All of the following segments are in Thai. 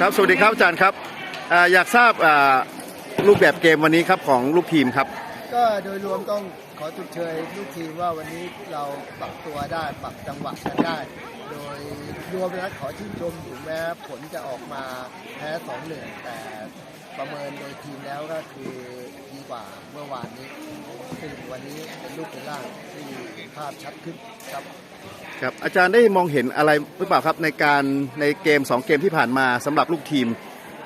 ครับสวัสดีครับอาจารย์ครับออยากทราบรูปแบบเกมวันนี้ครับของลูกทีมครับ ก็โดยรวมต้องขอจุดเชยลูกทีมว่าวันนี้เราปรับตัวได้ปรับจังหวะกันได้ โดย รวมแล้วขอชื่นชมถึงแม้ผลจะออกมาแพ้สองหนึ่งแต่ประเมินโดยทีมแล้วก็คือดีกว่าเมื่อวานนี้ซึ่งวันนี้เป็นลูกเป็นร่างที่ภาพชัดขึ้นครับครับอาจารย์ได้มองเห็นอะไรหรือเปล่าครับในการในเกม 2 เกมที่ผ่านมาสำหรับลูกทีม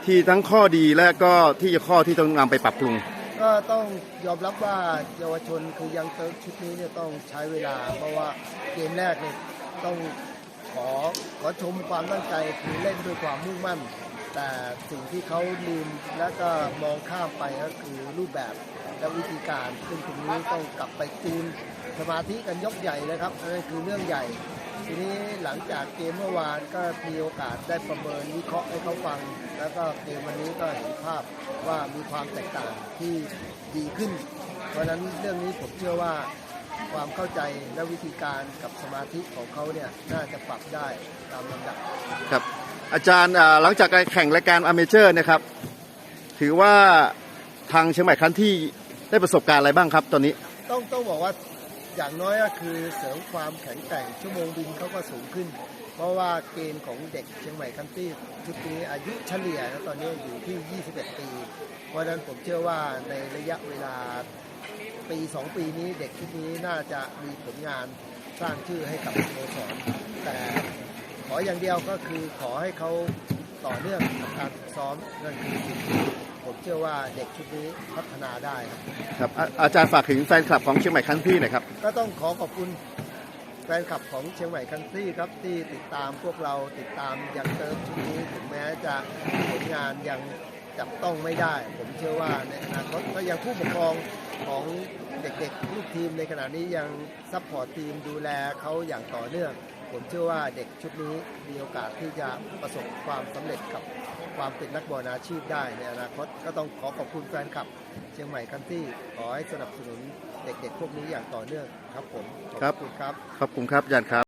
ที่ทั้งข้อดีและก็ที่จะข้อที่ต้องนำไปปรับปรุง ก็ต้องยอมรับว่าเยาวชนคือยังเติร์ชุดนี้เนี่ยต้องใช้เวลา เพราะว่าเกมแรกเนี่ยต้อง ขอขอชมความตั้งใจคือเล่นด้วยความมุ่งมั่น แต่สิ่งที่เขาลืมและก็มองข้ามไปก็คือรูปแบบและวิธีการซึ่งตรงนี้ต้องกลับไปจูนสมาธิกันยกใหญ่เลยครับนั่นคือเรื่องใหญ่ ทีนี้หลังจากเกมเมื่อวานก็มีโอกาสได้ประเมินวิเคราะห์ให้เขาฟัง แล้วก็เกมวันนี้ก็เห็นภาพว่ามีความแตกต่างที่ดีขึ้น เพราะฉะนั้นเรื่องนี้ผมเชื่อว่า ความเข้าใจและวิธีการกับสมาธิของเขาเนี่ยน่าจะปรับได้ตามลำดับครับ อาจารย์อ่าหลังจากการแข่งรายการอเมเจอร์นะครับ ถือว่าทางเชียงใหม่คันที่ได้ประสบการณ์อะไรบ้างครับตอนนี้ ต้องต้องบอกว่า อย่างน้อยก็คือเสริมความแข็งแกร่งชั่วโมงบินเขาก็สูงขึ้น เพราะว่าเกณฑ์ของเด็กเชียงใหม่คันตี้ชุดนี้อายุเฉลี่ยตอนนี้อยู่ที่ 21 ปี เพราะฉะนั้นผมเชื่อว่าในระยะเวลาปี 2 ปีนี้เด็กชุดนี้น่าจะมีผลงานสร้างชื่อให้กับสโมสรแต่ขออย่างเดียวก็คือขอให้เขาต่อเนื่องกับการฝึกซ้อมนั่นคือสิ่งที่ ผมเชื่อว่าเด็กชุดนี้พัฒนาได้ครับ ครับอาอาจารย์ฝากถึงแฟนคลับของเชียงใหม่คันที่หน่อยครับ ก็ต้องขอขอบคุณแฟนคลับของเชียงใหม่คันทรีครับที่ติดตามพวกเราติดตามยังเติมชุดนี้ถึงแม้จะผลงานยังจับต้องไม่ได้ ผมเชื่อว่าในอนาคตก็ยังผู้ปกครองของเด็กๆลูกทีมในขณะนี้ยังซัพพอร์ตทีมดูแลเขาอย่างต่อเนื่อง ผมเชื่อว่าเด็กชุดนี้มีโอกาสที่จะประสบความสำเร็จกับความเป็นนักบอลอาชีพได้ในอนาคตก็ต้องขอขอบคุณแฟนคลับ เชียงใหม่คันทรีขอให้สนับสนุนเด็กๆพวกนี้อย่างต่อเนื่องครับผมขอบครับคุณครับขอบคุณครับอาจารย์ครับ